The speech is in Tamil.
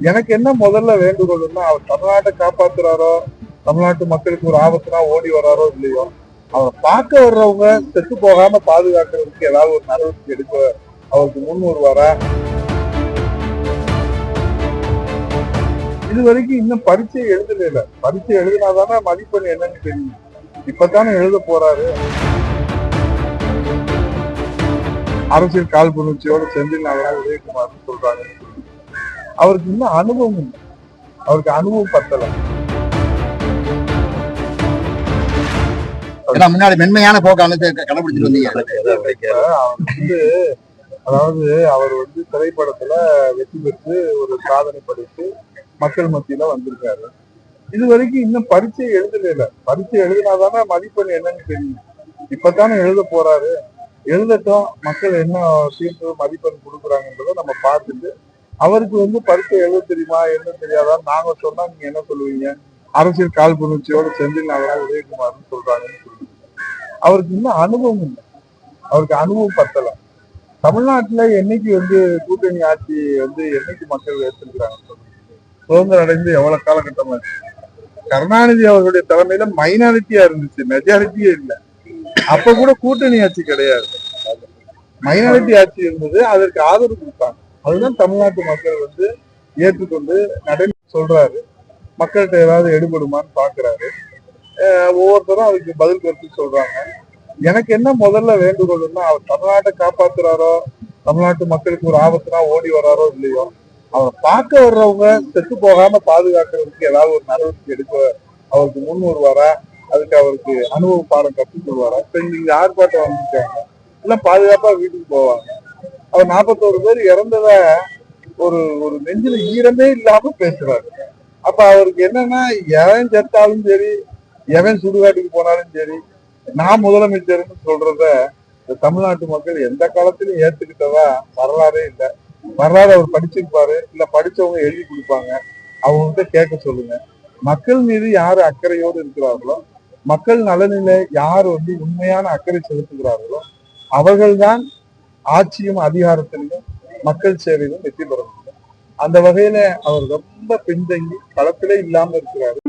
எனக்கு என்ன முதல்ல வேண்டுகோள்னா அவர் தமிழ்நாட்டை காப்பாத்துறாரோ தமிழ்நாட்டு மக்களுக்கு ஒரு ஆபத்துனா ஓடி வராரோ இல்லையோ அவரை பார்க்க வர்றவங்க செத்து போகாம பாதுகாக்கிறதுக்கு ஏதாவது ஒரு நடவடிக்கை எடுக்க அவருக்கு முன் வருவாரா? இது வரைக்கும் இன்னும் பரீட்சை எழுதல இல்ல. பரீட்சை எழுதினாதானே மதிப்பெண் என்னன்னு தெரியும். இப்பதானே எழுத போறாரு. அரசியல் காழ்ப்புணர்ச்சியோட செந்தில் நாகராஜ் உதயகுமார் சொல்றாங்க. அவருக்கு இன்னும் அனுபவம் இல்லை. அவருக்கு அனுபவம் பத்தல. முன்னாடி மென்மையான போக்கு அமைச்சு கடைபிடிச்சிட்டு வந்தீங்க. வந்து அதாவது அவர் வந்து திரைப்படத்துல வெற்றி பெற்று ஒரு சாதனை படைத்து மக்கள் மத்தியில வந்திருக்காரு. இது வரைக்கும் இன்னும் பரீட்சை எழுதல பரீட்சை எழுதினாதானே மதிப்பெண் என்னன்னு தெரியும். இப்பதானே எழுத போறாரு. எழுதட்டும். மக்கள் என்ன தீர்ப்பு மதிப்பெண் கொடுக்குறாங்கன்றத நம்ம பார்த்துட்டு அவருக்கு வந்து பரீட்சை எழுத தெரியுமா என்ன தெரியாதான்னு நாங்க சொன்னா நீங்க என்ன சொல்லுவீங்க? அரசியல் காழ்ப்புணர்ச்சியோட செந்தில் நாகராஜ் உதயகுமார்னு சொல்றாங்கன்னு சொல்லுவீங்க. அவருக்கு இன்னும் அனுபவம் இல்லை. அவருக்கு அனுபவம் பத்தல. தமிழ்நாட்டுல என்னைக்கு வந்து கூட்டணி ஆட்சி வந்து என்னைக்கு மக்கள் ஏற்றிருக்கிறாங்க சுதந்திரம் அடைந்து எவ்வளவு காலகட்டம் ஆச்சு கருணாநிதி அவர்களுடைய தலைமையில மைனாரிட்டியா இருந்துச்சு. மெஜாரிட்டியே இல்லை. அப்ப கூட கூட்டணி ஆட்சி கிடையாது. மைனாரிட்டி ஆட்சி இருந்தது அதற்கு ஆதரவு கொடுத்தாங்க. அதுதான் தமிழ்நாட்டு மக்கள் வந்து ஏற்றுக்கொண்டு நடை சொல்றாரு. மக்கள்கிட்ட ஏதாவது எடுபடுமான்னு பாக்குறாரு. ஒவ்வொருத்தரும் அதுக்கு பதில் கருத்து சொல்றாங்க. எனக்கு என்ன முதல்ல வேண்டுகோள்னா அவர் தமிழ்நாட்டை காப்பாத்துறாரோ தமிழ்நாட்டு மக்களுக்கு ஒரு ஆபத்துனா ஓடி வராரோ இல்லையோ அவரை பார்க்க வர்றவங்க செத்து போகாம பாதுகாக்கிறதுக்கு ஏதாவது ஒரு நடவடிக்கை எடுக்க அவருக்கு முன் வருவாரா? அதுக்கு அவருக்கு அனுபவ பாடம் கற்றுக் கொள்வாரா இப்ப இங்க ஆர்ப்பாட்டம் வந்திருக்காங்க. எல்லாம் பாதுகாப்பா வீட்டுக்கு போவாங்க. அவர் நாற்பத்தோரு பேர் இறந்தத ஒரு ஒரு நெஞ்சில ஈரமே இல்லாம பேசுறாரு. அப்ப அவருக்கு என்னன்னா எவன் செத்தாலும் சரி எவன் சுடுகாட்டுக்கு போனாலும் சரி நான் முதலமைச்சர்னு சொல்றத தமிழ்நாட்டு மக்கள் எந்த காலத்திலும் ஏத்துக்கிட்டதா வரலாறே இல்லை. வரலாறு அவர் படிச்சிருப்பாரு இல்ல படிச்சவங்க எழுதி கொடுப்பாங்க. அவங்ககிட்ட கேட்க சொல்லுங்க. மக்கள் மீது யாரு அக்கறையோடு இருக்கிறார்களோ மக்கள் நலனில யார் வந்து உண்மையான அக்கறை செலுத்துகிறார்களோ அவர்கள்தான் ஆட்சியும் அதிகாரத்திலையும் மக்கள் சேவையிலும் வெற்றி பெற முடியும் அந்த வகையில அவர் ரொம்ப பின்தங்கி களத்திலே இல்லாம இருக்கிறாரு.